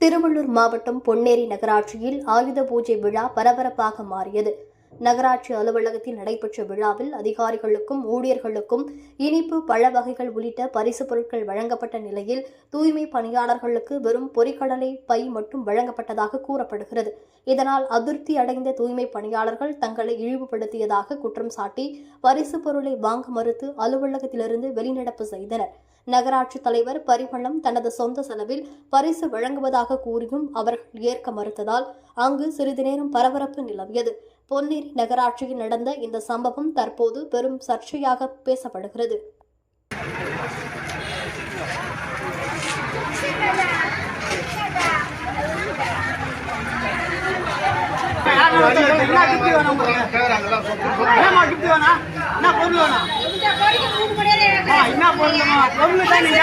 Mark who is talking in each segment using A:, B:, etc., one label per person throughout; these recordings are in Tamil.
A: திருவள்ளூர் மாவட்டம் பொன்னேரி நகராட்சியில் ஆயுத பூஜை விழா பரபரப்பாக மாறியது. நகராட்சி அலுவலகத்தில் நடைபெற்ற விழாவில் அதிகாரிகளுக்கும் ஊழியர்களுக்கும் இனிப்பு பழ வகைகள் உள்ளிட்ட பரிசுப் பொருட்கள் வழங்கப்பட்ட நிலையில் தூய்மை பணியாளர்களுக்கு வெறும் பொறிக்கடலை பை மட்டும் வழங்கப்பட்டதாக கூறப்படுகிறது. இதனால் அதிருப்தி அடைந்த தூய்மை பணியாளர்கள் தங்களை இழிவுபடுத்தியதாக குற்றம் சாட்டி பரிசுப் பொருளை வாங்க மறுத்து அலுவலகத்திலிருந்து வெளிநடப்பு செய்தனர். நகராட்சி தலைவர் பரிமளம் தனது சொந்த செலவில் பரிசு வழங்குவதாக கூறியும் அவர்கள் ஏற்க மறுத்ததால் அங்கு சிறிது நேரம் பரபரப்பு நிலவியது. பொன்னி பொன்னேரி நகராட்சியில் நடந்த இந்த சம்பவம் தற்போது பெரும் சர்ச்சையாக பேசப்படுகிறது.
B: என்ன என்ன பொருள் வேணா பொருள் தான் நீங்க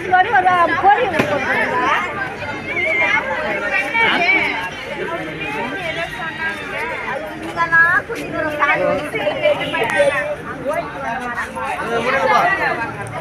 C: ஒரு பொறி கொடுக்குறீங்களா
B: இது முடியுமா?